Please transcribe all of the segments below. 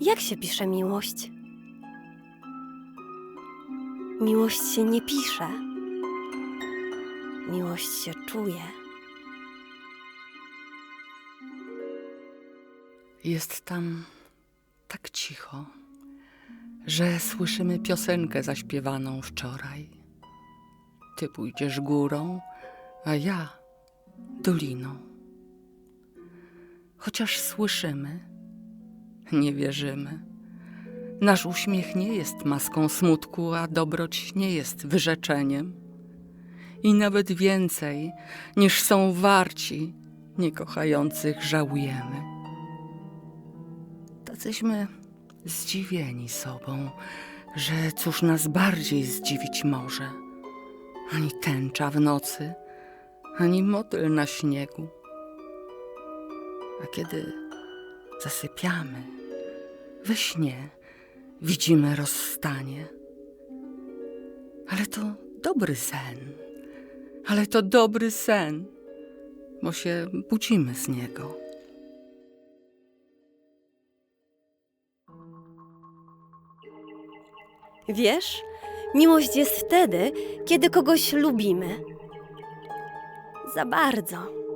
Jak się pisze miłość? Miłość się nie pisze. Miłość się czuje. Jest tam tak cicho, że słyszymy piosenkę zaśpiewaną wczoraj. Ty pójdziesz górą, a ja doliną. Chociaż słyszymy, nie wierzymy. Nasz uśmiech nie jest maską smutku, a dobroć nie jest wyrzeczeniem. I nawet więcej niż są warci, niekochających żałujemy. Tacyśmy zdziwieni sobą, że cóż nas bardziej zdziwić może. Ani tęcza w nocy, ani motyl na śniegu. A kiedy zasypiamy, we śnie widzimy rozstanie. Ale to dobry sen, ale to dobry sen, bo się budzimy z niego. Wiesz, miłość jest wtedy, kiedy kogoś lubimy. Za bardzo.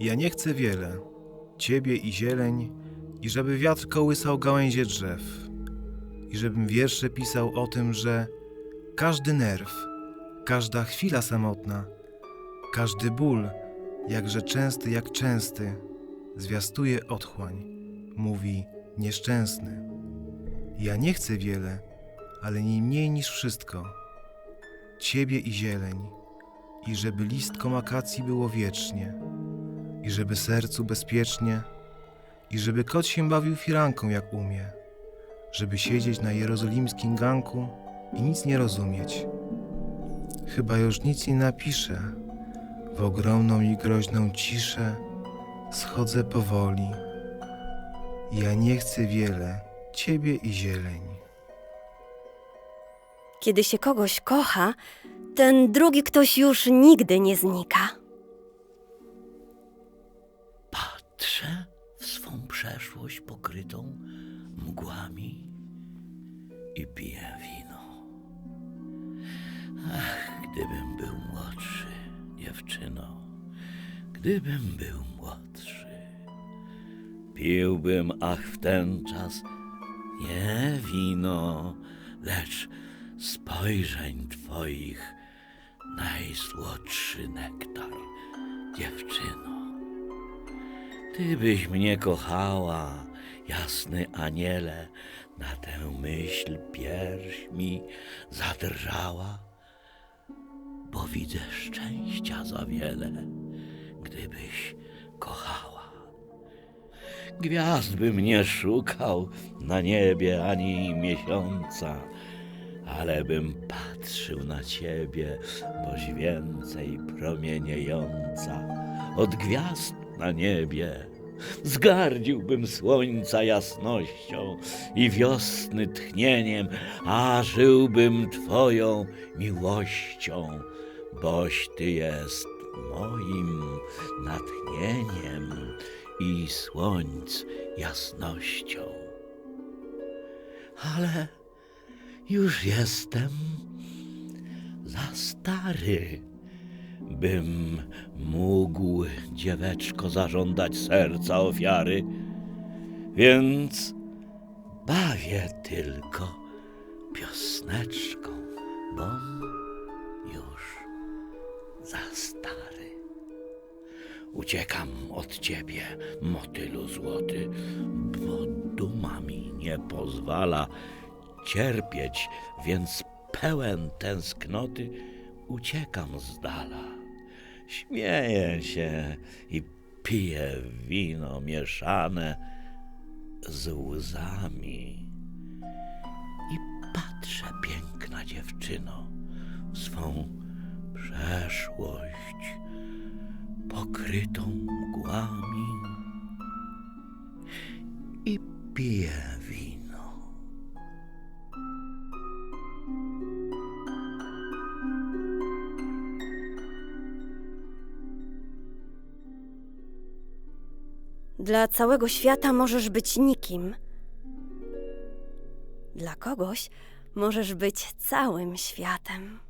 Ja nie chcę wiele, ciebie i zieleń, i żeby wiatr kołysał gałęzie drzew, i żebym wiersze pisał o tym, że każdy nerw, każda chwila samotna, każdy ból, jakże częsty jak częsty, zwiastuje otchłań, mówi nieszczęsny. Ja nie chcę wiele, ale nie mniej niż wszystko. Ciebie i zieleń, i żeby listkom akacji było wiecznie i żeby sercu bezpiecznie, i żeby kot się bawił firanką jak umie, żeby siedzieć na jerozolimskim ganku i nic nie rozumieć. Chyba już nic nie napiszę, w ogromną i groźną ciszę schodzę powoli. Ja nie chcę wiele, ciebie i zieleń. Kiedy się kogoś kocha, ten drugi ktoś już nigdy nie znika. Mgłami i piję wino. Ach, gdybym był młodszy, dziewczyno, gdybym był młodszy, piłbym, ach, w ten czas nie wino, lecz spojrzeń twoich najsłodszy nektar, dziewczyno. Ty byś mnie kochała, jasny aniele, na tę myśl pierś mi zadrżała, bo widzę szczęścia za wiele, gdybyś kochała. Gwiazd bym nie szukał na niebie ani miesiąca, ale bym patrzył na ciebie, boś więcej promieniejąca od gwiazd na niebie. Zgardziłbym słońca jasnością i wiosny tchnieniem, a żyłbym Twoją miłością, boś Ty jest moim natchnieniem i słońc jasnością. Ale już jestem za stary, bym mógł dzieweczko zażądać serca ofiary, więc bawię tylko piosneczką, bom już za stary. Uciekam od ciebie, motylu złoty, bo duma mi nie pozwala cierpieć, więc pełen tęsknoty uciekam z dala. Śmieję się i piję wino mieszane z łzami. I patrzę, piękna dziewczyno, w swą przeszłość pokrytą mgłami Dla całego świata możesz być nikim. Dla kogoś możesz być całym światem.